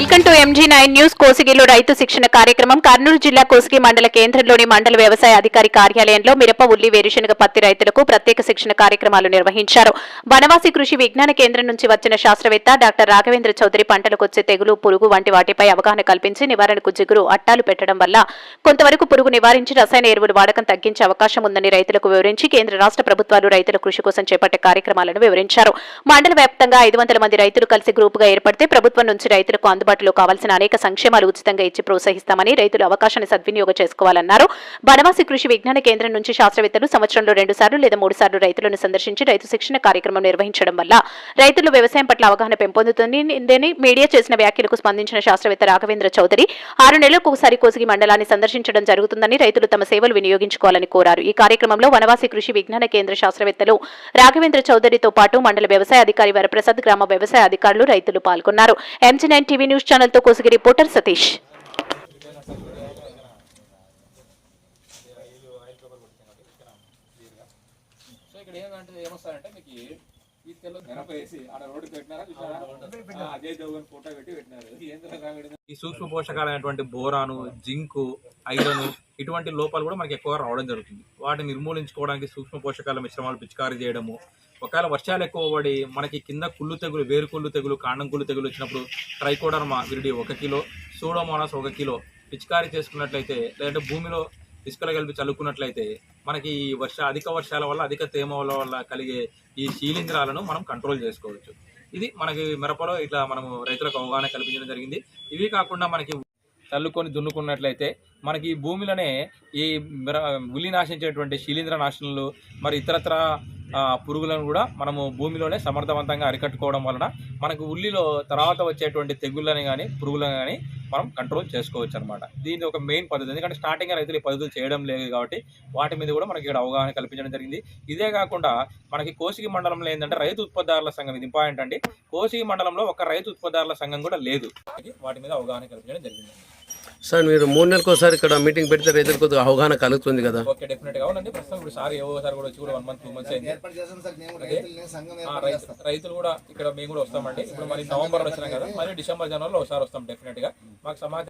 MG nine news కోసిగిలో రైతు శిక్షణ కార్యక్రమం. కర్నూలు జిల్లా కోసిగి మండల కేంద్రంలోని మండల వ్యవసాయ అధికారి కార్యాలయంలో మిరప ఉల్లి వేరుశనగ పత్తి రైతులకు ప్రత్యేక శిక్షణ కార్యక్రమాలు నిర్వహించారు. వనవాసి కృషి విజ్ఞాన కేంద్రం నుంచి వచ్చిన శాస్త్రవేత్త డాక్టర్ రాఘవేంద్ర చౌదరి పంటలకు వచ్చే తెగులు పురుగు వంటి వాటిపై అవగాహన కల్పించి నివారణకు జిగురు అట్టాలు పెట్టడం వల్ల కొంతవరకు పురుగు నివారించి రసాయన ఎరువుల వాడకం తగ్గించే అవకాశం ఉందని రైతులకు వివరించి కేంద్ర రాష్ట్ర ప్రభుత్వాలు రైతుల కృషి కోసం చేపట్టే కార్యక్రమాలను వివరించారు. మండల వ్యాప్తంగా ఐదు వందల మంది రైతులు కలిసి గ్రూపుగా ఏర్పడితే ప్రభుత్వం నుంచి రైతులకు అందుబాటులో కావాల్సిన అనేక సంక్షేమాలు ఉచితంగా ఇచ్చి ప్రోత్సహిస్తామని రైతులు అవకాశాన్ని సద్వినియోగం చేసుకోవాలన్నారు. బనవాసి కృషి విజ్ఞాన కేంద్రం నుంచి శాస్త్రవేత్తలు సంవత్సరంలో రెండు సార్లు లేదా మూడు సార్లు రైతులను సందర్శించి రైతు శిక్షణ కార్యక్రమం నిర్వహించడం వల్ల రైతులు వ్యవసాయం పట్ల అవగాహన పెంపొందుతుందని మీడియా చేసిన వ్యాఖ్యలకు స్పందించిన శాస్త్రవేత్త రాఘవేంద్ర చౌదరి ఆరు నెలలకు ఒకసారి కోసిగి మండలాన్ని సందర్శించడం జరుగుతుందని రైతులు తమ సేవలు వినియోగించుకోవాలని కోరారు. ఈ కార్యక్రమంలో వనవాసి కృషి విజ్ఞాన కేంద్ర శాస్త్రవేత్తలు రాఘవేంద్ర చౌదరితో పాటు మండల వ్యవసాయ అధికారి వరప్రసాద్ గ్రామ వ్యవసాయ అధికారులు రైతులు పాల్గొన్నారు. ఎంజీ నైన్ టీవీ న్యూస్ ఛానల్తో కోసిగి రిపోర్టర్ సతీష్. సో ఇక్కడ ఏమంటే ఏమొస్తారంటే మీకు తీసుకెళ్ళి నెనపేసి వేసి ఆడ రోడ్డు పెట్టినారా చూసారా? ఈ సూక్ష్మ పోషకాలైనటువంటి బోరాను జింకు ఐరన్ ఇటువంటి లోపాలు కూడా మనకి ఎక్కువగా రావడం జరుగుతుంది. వాటిని నిర్మూలించుకోవడానికి సూక్ష్మ పోషకాల మిశ్రమాలు పిచికారీ చేయడము ఒకవేళ వర్షాలు ఎక్కువ పడి మనకి కింద కుళ్ళు తెగులు వేరు కుళ్ళు తెగులు కాండం కుళ్ళు తెగులు వచ్చినప్పుడు ట్రైకోడర్మా విరిడి ఒక కిలో సూడోమోనాస్ ఒక కిలో పిచికారీ చేసుకున్నట్లయితే లేదంటే భూమిలో ఇసుకలు కలిపి చల్లుకున్నట్లయితే మనకి ఈ వర్ష అధిక వర్షాల వల్ల అధిక తేమ వల్ల వల్ల కలిగే ఈ శీలింధ్రాలను మనం కంట్రోల్ చేసుకోవచ్చు. ఇది మనకి మిరపలో ఇట్లా మనము రైతులకు అవగాహన కల్పించడం జరిగింది. ఇవి కాకుండా మనకి చల్లుకొని దున్నుకున్నట్లయితే మనకి ఈ భూమిలోనే ఈ మిర ఉల్లి నాశించేటువంటి శిలీంద్ర నాశనలు మరి ఇతరత్ర పురుగులను కూడా మనము భూమిలోనే సమర్థవంతంగా అరికట్టుకోవడం వలన మనకు ఉల్లిలో తర్వాత వచ్చేటువంటి తెగుళ్ళని కానీ పురుగులను కానీ మనం కంట్రోల్ చేసుకోవచ్చు అనమాట దీని ఒక మెయిన్ పద్ధతి. ఎందుకంటే స్టార్టింగ్ రైతులు ఈ పద్ధతులు చేయడం లేదు కాబట్టి వాటి మీద కూడా మనకి ఇక్కడ అవగాహన కల్పించడం జరిగింది. ఇదే కాకుండా మనకి కోసిగి మండలంలో ఏంటంటే రైతు ఉత్పత్తిదారుల సంఘం. ఇది ఇంపార్టెంట్ అండి. కోసిగి మండలంలో ఒక రైతు ఉత్పత్తిదారుల సంఘం కూడా లేదు. వాటి మీద అవగాహన కల్పించడం జరిగింది. సార్ మీరు మూడు నెలలకు ఒకసారి ఇక్కడ మీటింగ్ పెడితే రైతులకు కొద్దిగా అవగాహన కలుగుతుంది కదా. ఓకే డెఫినెట్గా అవునండి ప్రస్తుతం ఇప్పుడు సార్ ఏవో సార్ కూడా వచ్చి వన్ మంత్ టూ మంత్స్ అయింది. ఆ, రైతు- రైతులు కూడా ఇక్కడ మేము కూడా వస్తామండి. ఇప్పుడు మరి నవంబర్ వచ్చినాం కదా మరి డిసెంబర్ జనవరిలో ఒకసారి వస్తాం డెఫినెట్గా. మాకు సమాచారం